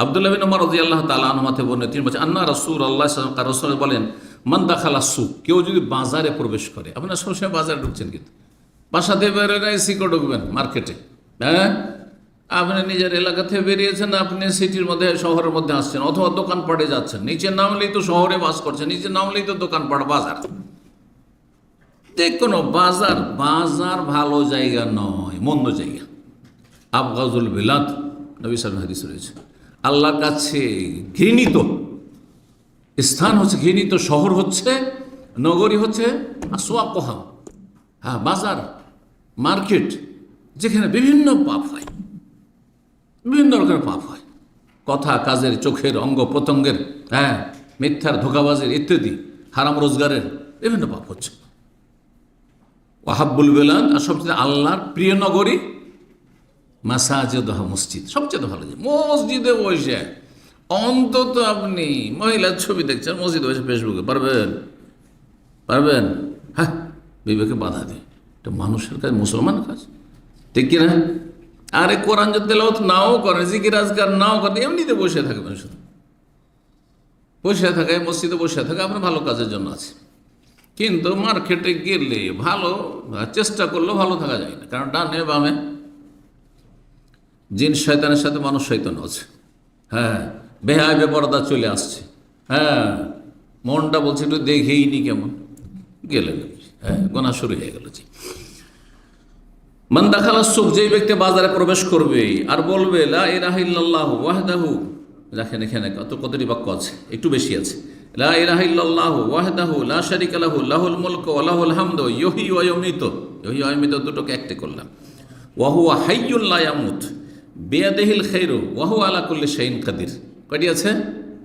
আবদুল্লাহ বিন ওমর রাদিয়াল্লাহু আল্লাহ তালা আনুমাতে বলেন তিনি বলছেন, আন্না রাসূল আল্লাহ রসুল বলেন, মান দাখালা সুক কেউ যদি বাজারে প্রবেশ করে আপনার সবসময় বাজারে ঢুকছেন কিন্তু। বাসা দিয়ে বেরোয় সিকো ঢুকবেন মার্কেটে হ্যাঁ? আপনি নিজের এলাকা থেকে বেরিয়েছেন, আপনি সিটির মধ্যে, শহরের মধ্যে আসছেন, অথবা দোকানপাটে যাচ্ছেন। নিচে নামলেই তো শহরে বাস করছেন, নিচে নামলেই তো দোকানপাট, বাজার। যে কোনো বাজার বাজার ভালো জায়গা নয়, মন্দ জায়গা। আবগাজুল বিলাত, নবী সাল হাদিস রয়েছে। আল্লাহর কাছে ঘৃণিত। স্থান হচ্ছে ঘৃণিত, শহর হচ্ছে, নগরী হচ্ছে সোয়াকোহা হ্যাঁ বাজার, মার্কেট, যেখানে বিভিন্ন পাপ হয়। বিভিন্ন রকমের পাপ হয়। কথা, কাজের, চোখের, অঙ্গ প্রত্যঙ্গের হ্যাঁ মিথ্যার, ধোকাবাজের ইত্যাদি, হারাম রোজগারের বিভিন্ন পাপ হচ্ছে। ওয়াহাব্বুল বেলান আর সবচেয়ে আল্লাহর প্রিয় নগরী মাসাজেদ মসজিদ, সবচেয়ে ভালো যে মসজিদে বসে, অন্তত আপনি মহিলার ছবি দেখছেন, মসজিদে বসে ফেসবুকে পারবেন? পারবেন? হ্যাঁ বিবেকে বাধা দেয়। এটা মানুষের কাজ মুসলমান কাজ। ঠিক কিনা? আরে কোরআন যদি নাও করেন জিকির আজকার নাও করেন এমনিতে বসে থাকবেন শুধু। বসে থাকে মসজিদে বসে থাকে আপনার ভালো কাজের জন্য আছে। কিন্তু মার্কেটে গেলে ভালো, চেষ্টা করলেও ভালো থাকা যায় না। কারণ ডানে বামে জিন শয়তানের সাথে মানুষ শৈতান আছে। হ্যাঁ বেহায় বেপরদা চলে আসছে। হ্যাঁ মনটা বলছে একটু দেখেই নি কেমন। গেলেন হ্যাঁ গোনা শুরু হয়ে গেল, জি। মন্দাখালা সুখ, যেই ব্যক্তি বাজারে প্রবেশ করবে আর বলবে, লা ইলাহা ইল্লাল্লাহ ওয়াহদাহু দেখেন এখানে কত, কতটি বাক্য আছে? একটু বেশি আছে। লা ইলাহা ইল্লাল্লাহ ওয়াহদাহু লা শারিকা লাহু, লাহুল মুলকু ওয়া লাহুল হামদু ইউহয়ি ওয়া ইউমীতু ইউহয়ি ওয়া ইউমীতু দুটোকে একটে করলাম। ওয়া হুয়া হাইয়্যুল লা ইয়ামুত বিয়াদিহিল খাইরু ওয়া হুয়া আলা করলে শাইইন কাদির। কয়টি আছে?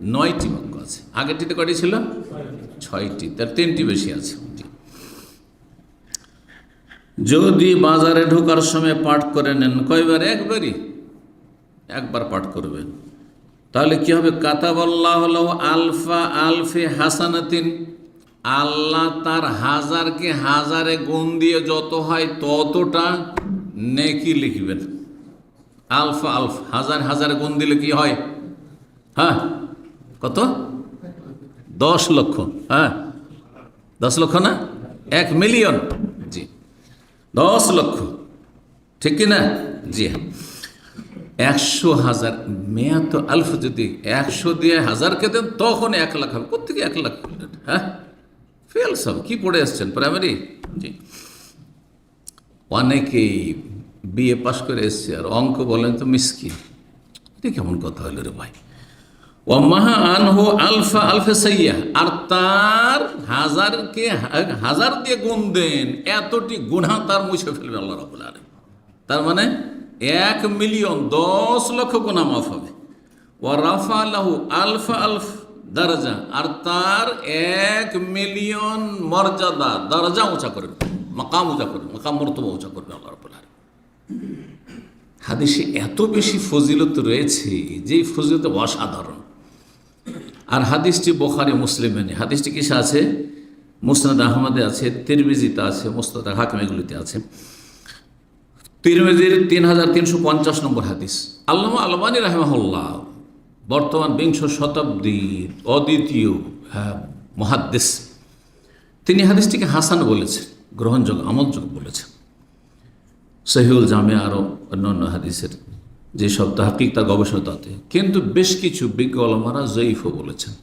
নয়টি বাক্য আছে। আগেরটিতে কয়টি ছিল? ছয়টি। তার তিনটি বেশি আছে। যদি বাজারে ঢোকার সময় পাঠ করে নেন, কয়বার? একবারই। একবার পাঠ করবেন। তাহলে কি হবে? কাতাবাল্লাহ আলফা আলফে হাসানাতিন। আল্লাহ তার হাজারকে হাজারে গুণ দিয়ে যত হয় ততটা নেকি লিখবেন। আলফা, আলফ, হাজার হাজার গুণ দিলে কি হয়? হ্যাঁ? কত? দশ লক্ষ। হ্যাঁ? দশ লক্ষ না? এক মিলিয়ন। জি। দশ লক্ষ। ঠিক কি না? জি। একশো হাজার। মেয়া তো আলফ যদি একশো দিয়ে হাজারকে দেন, তখন এক লাখ হবে। কোথেকে এক লাখ হ্যাঁ? ফেল সব কি পড়ে আসছেন? প্রাইমারি জি। অনেকেই বিএ পাশ করে এসছে, আর অঙ্ক বলেন তো মিসকিন। এটা কেমন কথা হলো রে ভাই? ও মাহা আনহু আলফা আলফে সাইয়া, আর তার হাজারকে হাজার দিয়ে গুণ দেন, এতটি গুণা তার মুছে ফেলবে আল্লাহ রাবুল আলম তার মানে এক মিলিয়ন দশ লক্ষ গুণা মাফ হবে। ও রাফা আল্লাহু আলফা আলফ দরজা, আর তার এক মিলিয়ন মর্যাদা, দরজা উঁচা করবে, মাকাম উঁচা করবে, মাকাম মর্তবা উঁচা করবে আল্লাহ হাদিসে এত বেশি ফজিলত রয়েছে যে ফজিলত অসাধারণ। আর হাদিসটি বোখারি, মুসলিমে নেই। হাদিসটি কিসে আছে? মুসনাদ আহমদে আছে, তিরমিজিতে আছে মুস্তাদ হাকিম এগুলিতে আছে। তিরমিজির তিন হাজার তিনশো পঞ্চাশ নম্বর হাদিস। আল্লাহ আলমানি রাহমাহুল্লাহ বর্তমান বিংশ শতাব্দীর অদ্বিতীয় হ্যাঁ মহাদ্দেশ তিনি হাদিসটিকে হাসান বলেছেন, গ্রহণযোগ্য, আমলযোগ্য বলেছেন। সহিউল জামে আরও অন্যান্য হাদিসের যে সব তাহাকিক তা গবেষণা তাতে। কিন্তু বেশ কিছু বিজ্ঞ অলমারা জয়ীফও বলেছেন।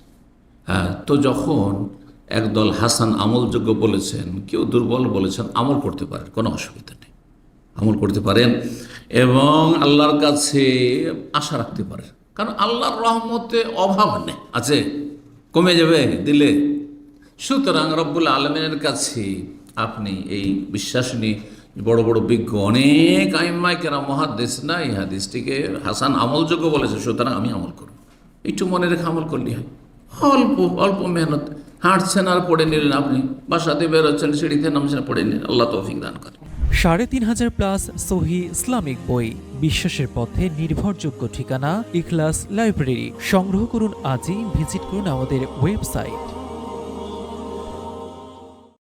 হ্যাঁ তো যখন একদল হাসান আমলযোগ্য বলেছেন, কেউ দুর্বল বলেছেন, আমল করতে পারেন, কোনো অসুবিধা নেই। আমল করতে পারেন এবং আল্লাহর কাছে আশা রাখতে পারেন। কারণ আল্লাহর রহমতে অভাব নেই। আছে? কমে যাবে? দিলে? সুতরাং রব্বুল আলমিনের কাছে আপনি এই বিশ্বাস নিয়ে বড় বড় বিজ্ঞ, অনেক আইম্মাই কেনা মহাদেশ না এই হাদিসটিকে হাসান আমলযোগ্য বলেছে, সুতরাং আমি আমল করব। একটু মনে রেখে আমল করলে হয়। অল্প অল্প মেহনত। হাঁটছেন আর পড়ে নিলেন আপনি। বাসাতে বেরোচ্ছেন, সিঁড়িতে নামছেন, পড়ে নিলেন। আল্লাহ তৌফিক দান করে সাড়ে তিন হাজার প্লাস সহি ইসলামিক বই, বিশ্বাসের পথে নির্ভরযোগ্য ঠিকানা, ইখলাস লাইব্রেরি। সংগ্রহ করুন আজই, ভিজিট করুন আমাদের ওয়েবসাইট।